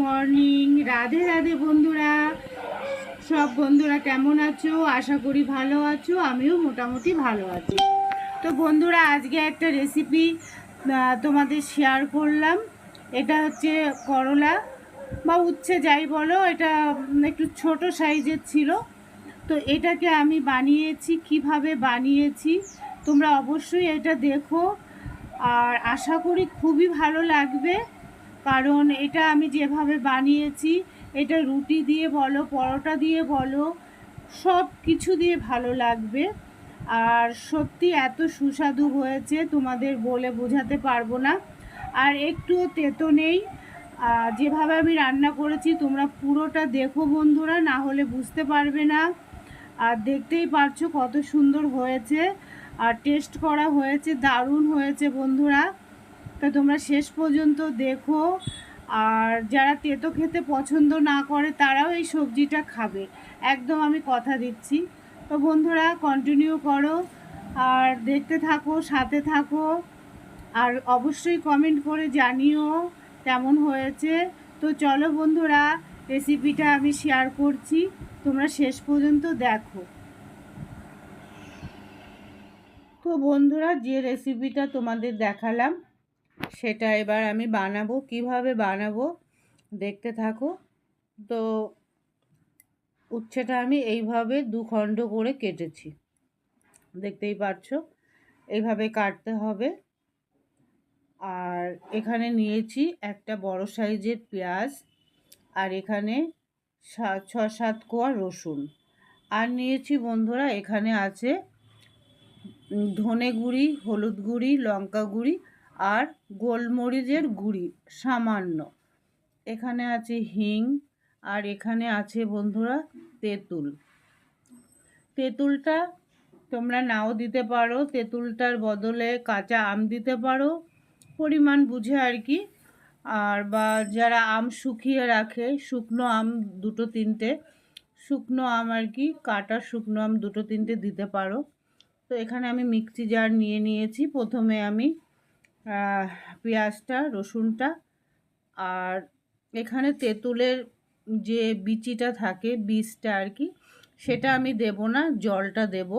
Morning. Radhe Radhe বন্ধুরা। সব বন্ধুরা কেমন আছো? আশা করি ভালো আছো। আমিও মোটামুটি ভালো আছি। তো বন্ধুরা, আজকে একটা রেসিপি তোমাদের শেয়ার করলাম। এটা হচ্ছে করলা বা উচ্ছে, যাই বলো। এটা একটু ছোট সাইজের ছিল। তো এটাকে আমি বানিয়েছি, কীভাবে বানিয়েছি, তোমরা অবশ্যই এটা দেখো। আর আশা করি খুবই ভালো লাগবে। কারণ এটা আমি যেভাবে বানিয়েছি, এটা রুটি দিয়ে বলো, পরোটা দিয়ে বলো, সব কিছু দিয়ে ভালো লাগবে। আর সত্যি এত সুস্বাদু হয়েছে, তোমাদের বলে বোঝাতে পারব না। আর একটুও তেতো নেই। যেভাবে আমি রান্না করেছি, তোমরা পুরোটা দেখো বন্ধুরা, না হলে বুঝতে পারবে না। আর দেখতেই পারছ কত সুন্দর হয়েছে। আর টেস্ট করা হয়েছে, দারুণ হয়েছে বন্ধুরা। তা তোমরা শেষ পর্যন্ত দেখো। আর যারা তেতো খেতে পছন্দ না করে, তারাও এই সবজিটা খাবে। একদম আমি কথা দিচ্ছি। তো বন্ধুরা কন্টিনিউ করো। আর দেখতে থাকো, সাথে থাকো। আর অবশ্যই কমেন্ট করে জানিও কেমন হয়েছে। তো চলো বন্ধুরা রেসিপিটা আমি শেয়ার করছি। তোমরা শেষ পর্যন্ত দেখো। তো বন্ধুরা, যে রেসিপিটা তোমাদের দেখালাম সেটা এবার আমি বানাবো, কীভাবে বানাবো দেখতে থাকো। তো উচ্ছেটা আমি এইভাবে দু খণ্ড করে কেটেছি, দেখতেই পাচ্ছো এইভাবে কাটতে হবে। আর এখানে নিয়েছি একটা বড় সাইজের পেঁয়াজ, আর এখানে ছ, সাত কোয়া রসুন। আর নিয়েছি বন্ধুরা এখানে আছে ধনে গুঁড়ি, হলুদ গুঁড়ি, লঙ্কা গুঁড়ি আর গোলমরিচের গুঁড়ি, সামান্য। এখানে আছে হিং, আর এখানে আছে বন্ধুরা তেঁতুল। তেঁতুলটা তোমরা নাও দিতে পারো, তেঁতুলটার বদলে কাঁচা আম দিতে পারো, পরিমাণ বুঝে আর কি। আর বা যারা আম শুকিয়ে রাখে, শুকনো আম দুটো তিনটে, শুকনো আম আর কি, কাটা শুকনো আম দুটো তিনটে দিতে পারো। তো এখানে আমি মিক্সি জার নিয়ে নিয়েছি, প্রথমে আমি পেঁয়াজটা, রসুনটা আর এখানে তেঁতুলের যে বিচিটা থাকে, বীজটা আর কি, সেটা আমি দেব না, জলটা দেব।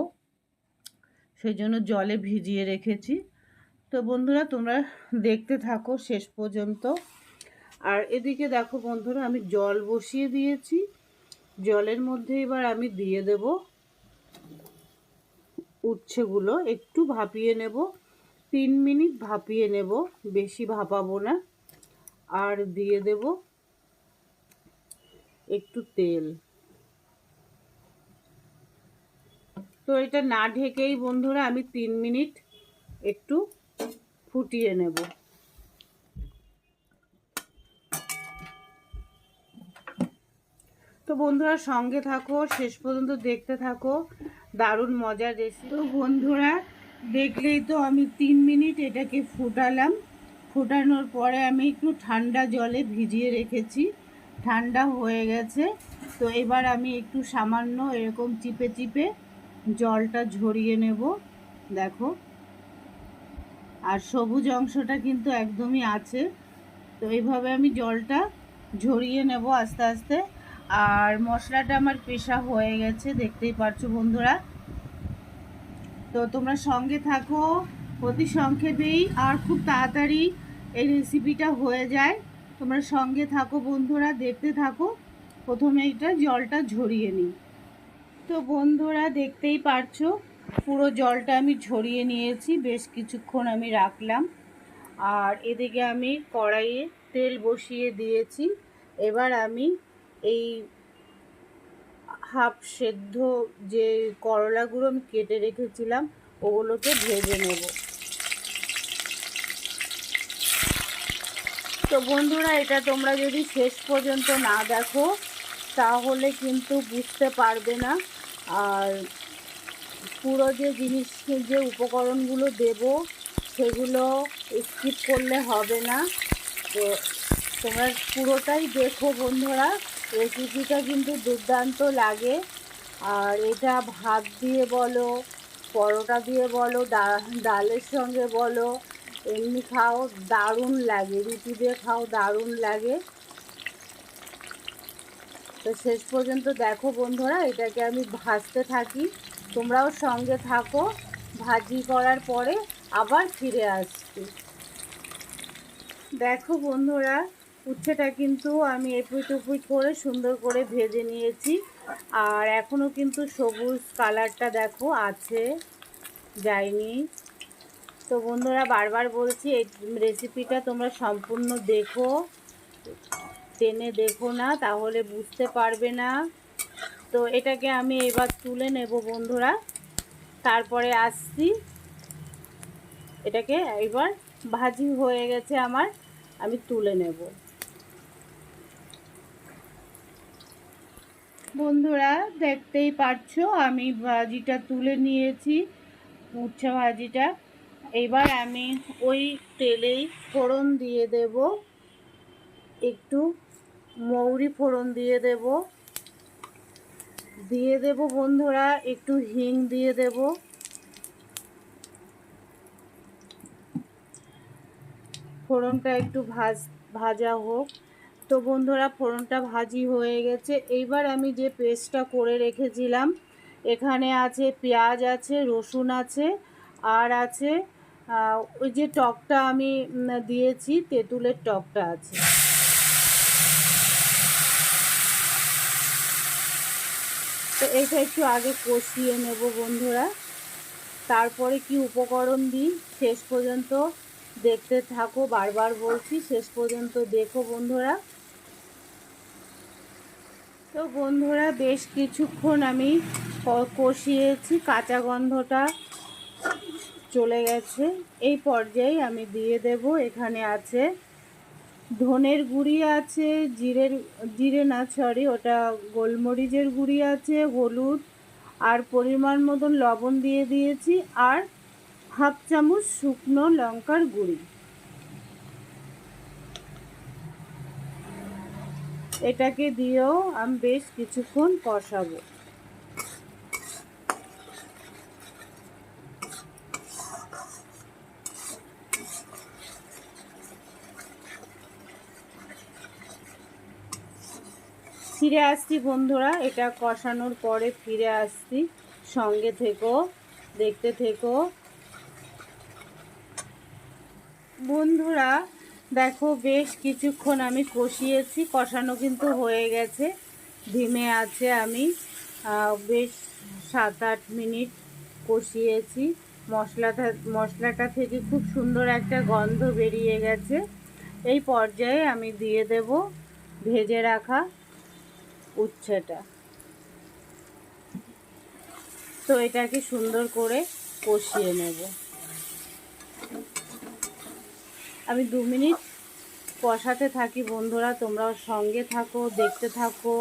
সেই জন্য জলে ভিজিয়ে রেখেছি। তো বন্ধুরা, তোমরা দেখতে থাকো শেষ পর্যন্ত। আর এদিকে দেখো বন্ধুরা, আমি জল বসিয়ে দিয়েছি। জলের মধ্যে এবার আমি দিয়ে দেব উচ্ছেগুলো, একটু ভাপিয়ে নেব। তিন মিনিট ভাপিয়ে নেব, বেশি ভাপাবো না। আর দিয়ে দেব একটু তেল। তো এটা না ঢেকেই বন্ধুরা আমি তিন মিনিট একটু ফুটিয়ে নেব। তো বন্ধুরা সঙ্গে থাকো, শেষ পর্যন্ত দেখতে থাকো। দারুণ মজার রেসিপি তো বন্ধুরা দেখলেই তো আমি তিন মিনিট এটাকে ফুটালাম। ফুটানোর পরে আমি একটু ঠান্ডা জলে ভিজিয়ে রেখেছি। ঠান্ডা হয়ে গেছে। তো এবার আমি একটু সামান্য এরকম চিপে চিপে জলটা ঝরিয়ে নেব। দেখো। আর সবুজ অংশটা কিন্তু একদমই আছে। তো এইভাবে আমি জলটা ঝরিয়ে নেব আস্তে আস্তে। আর মশলাটা আমার পেশা হয়ে গেছে, দেখতেই পারছ বন্ধুরা। তো তোমরা সঙ্গে থাকো, অতি সংক্ষেপেই, আর খুব তাড়াতাড়ি এই রেসিপিটা হয়ে যায়। তোমরা সঙ্গে থাকো বন্ধুরা, দেখতে থাকো। প্রথমে এটা জলটা ঝরিয়ে নিই। তো বন্ধুরা, দেখতেই পারছ, পুরো জলটা আমি ঝরিয়ে নিয়েছি, বেশ কিছুক্ষণ আমি রাখলাম। আর এদিকে আমি কড়াইয়ে তেল বসিয়ে দিয়েছি। এবার আমি এই হাফ সেদ্ধ যে করলাগুলো আমি কেটে রেখেছিলাম, ওগুলোকে ভেজে নেব। তো বন্ধুরা, এটা তোমরা যদি শেষ পর্যন্ত না দেখো, তাহলে কিন্তু বুঝতে পারবে না। আর পুরো যে জিনিস, যে উপকরণগুলো দেব, সেগুলো স্কিপ করলে হবে না। তো তোমরা পুরোটাই দেখো বন্ধুরা। রেসিপিটা কিন্তু দুর্দান্ত লাগে। আর এটা ভাত দিয়ে বলো, পরোটা দিয়ে বলো ডালের সঙ্গে বলো, এমনি খাও, দারুণ লাগে। রুটি দিয়ে খাও, দারুণ লাগে। তো শেষ পর্যন্ত দেখো বন্ধুরা, এটাকে আমি ভাজতে থাকি। তোমরাও সঙ্গে থাকো, ভাজি করার পরে আবার ফিরে আসছি। দেখো বন্ধুরা উচ্ছেটা কিন্তু আমি এপুই টুপুই করে সুন্দর করে ভেজে নিয়েছি। আর এখনও কিন্তু সবুজ কালারটা দেখো আছে, যায়নি। তো বন্ধুরা বারবার বলছি, এই রেসিপিটা তোমরা সম্পূর্ণ দেখো, টেনে দেখো না, তাহলে বুঝতে পারবে না। তো এটাকে আমি এবার তুলে নেব বন্ধুরা। তারপরে আসছি। এটাকে এবার ভাজি হয়ে গেছে আমার, আমি তুলে নেব। বন্ধুরা, দেখতেই পাচ্ছো আমি ভাজিটা তুলে নিয়েছি, উচ্ছা ভাজিটা। এবার আমি ওই তেলেই ফোড়ন দিয়ে দেব। একটু মৌরি ফোড়ন দিয়ে দেব। দিয়ে দেব বন্ধুরা, একটু হিং দিয়ে দেব। ফোড়নটা একটু ভাজ, ভাজা হোক। তো বন্ধুরা, ফোড়নটা ভাজি হয়ে গেছে। এইবার আমি যে পেস্টটা করে রেখেছিলাম, এখানে আছে পেঁয়াজ আছে, রসুন আছে, আর আছে ওই যে টকটা আমি দিয়েছি, তেঁতুলের টকটা আছে। তো এটা একটু আগে কষিয়ে নেব বন্ধুরা। তারপরে কি উপকরণ দিই? শেষ পর্যন্ত দেখতে থাকো, বারবার বলছি, শেষ পর্যন্ত দেখো বন্ধুরা। তো বন্ধুরা, বেশ কিছুক্ষণ আমি কষিয়েছি, কাঁচা গন্ধটা চলে গেছে। এই পর্যায়ে আমি দিয়ে দেব। এখানে আছে ধনের গুঁড়ি আছে, জিরের, জিরে না সরি ওটা গোলমরিচের গুঁড়ি আছে, হলুদ, আর পরিমাণ মতন লবণ দিয়ে দিয়েছি, আর হাফ চামচ শুকনো লঙ্কার গুঁড়ি। এটাকে দিয়েও আমি বেশ কিছুক্ষণ কষাবো। ফিরে আসছি বন্ধুরা, এটা কষানোর পরে ফিরে আসছি। সঙ্গে থেকো, দেখতে থেকো। বন্ধুরা দেখো, বেশ কিছুক্ষণ আমি কষিয়েছি, কষানো কিন্তু হয়ে গেছে, ধিমে আছে আমি। বেশ সাত আট মিনিট কষিয়েছি। মশলাটা মশলাটা থেকে খুব সুন্দর একটা গন্ধ বেরিয়ে গেছে। এই পর্যায়ে আমি দিয়ে দেব ভেজে রাখা উচ্ছেটা। তো এটাকে সুন্দর করে কষিয়ে নেব। আমি দু মিনিট কষাতে থাকি বন্ধুরা, তোমরাও সঙ্গে থাকো, দেখতে থাকো।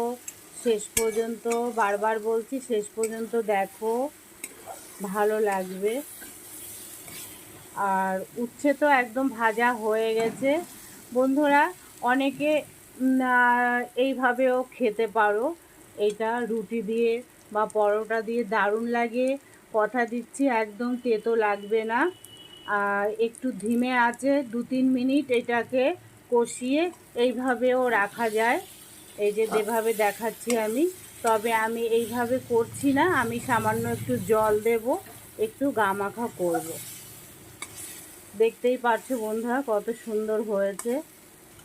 শেষ পর্যন্ত, বারবার বলছি, শেষ পর্যন্ত দেখো। ভালো লাগবে। আর উচ্ছে তো একদম ভাজা হয়ে গেছে। বন্ধুরা, অনেকে এইভাবেও খেতে পারো। এটা রুটি দিয়ে বা পরোটা দিয়ে দারুণ লাগে। কথা দিচ্ছি, একদম তেতো লাগবে না। আর একটু ধিমে আছে দু তিন মিনিট এটাকে কষিয়ে এইভাবেও রাখা যায়। এই যে যেভাবে দেখাচ্ছি আমি, তবে আমি এইভাবে করছি না, আমি সামান্য একটু জল দেব, একটু গামাখা করব। দেখতেই পারছ বন্ধুরা, কত সুন্দর হয়েছে।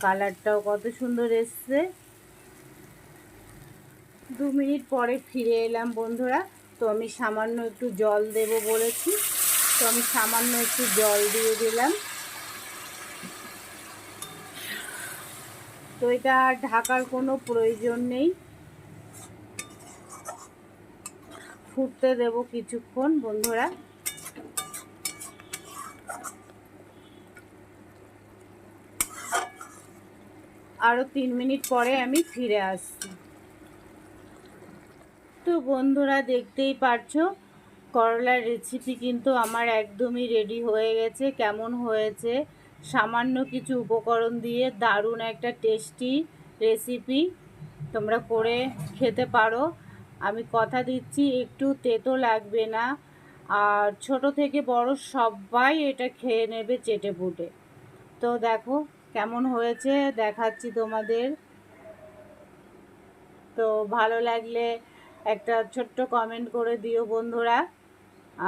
কালারটাও কত সুন্দর এসছে। দু মিনিট পরে ফিরে এলাম বন্ধুরা, তো আমি সামান্য একটু জল দেব বলেছি। তো আমি সামান্য একটু জল দিয়ে দিলাম। তো এটা ঢাকার কোনো প্রয়োজন নেই। ফুটতে দেব কিছুক্ষণ, বন্ধুরা। আরও তিন মিনিট পরে আমি ফিরে আসছি। তো বন্ধুরা, দেখতেই পারছ, করলার রেসিপি কিন্তু আমার একদমই রেডি হয়ে গেছে, কেমন হয়েছে। সামান্য কিছু উপকরণ দিয়ে দারুণ একটা টেস্টি রেসিপি তোমরা করে খেতে পারো। আমি কথা দিচ্ছি, একটু তেতো লাগবে না। আর ছোট থেকে বড় সবাই এটা খেয়ে নেবে চেটে পুটে। তো দেখো কেমন হয়েছে, দেখাচ্ছি তোমাদের। তো ভালো লাগলে একটা ছোট্ট কমেন্ট করে দিও বন্ধুরা।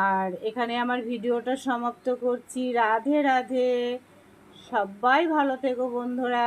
আর এখানে আমার ভিডিওটা সমাপ্ত করছি। রাধে রাধে। সবাই ভালো থেকো বন্ধুরা।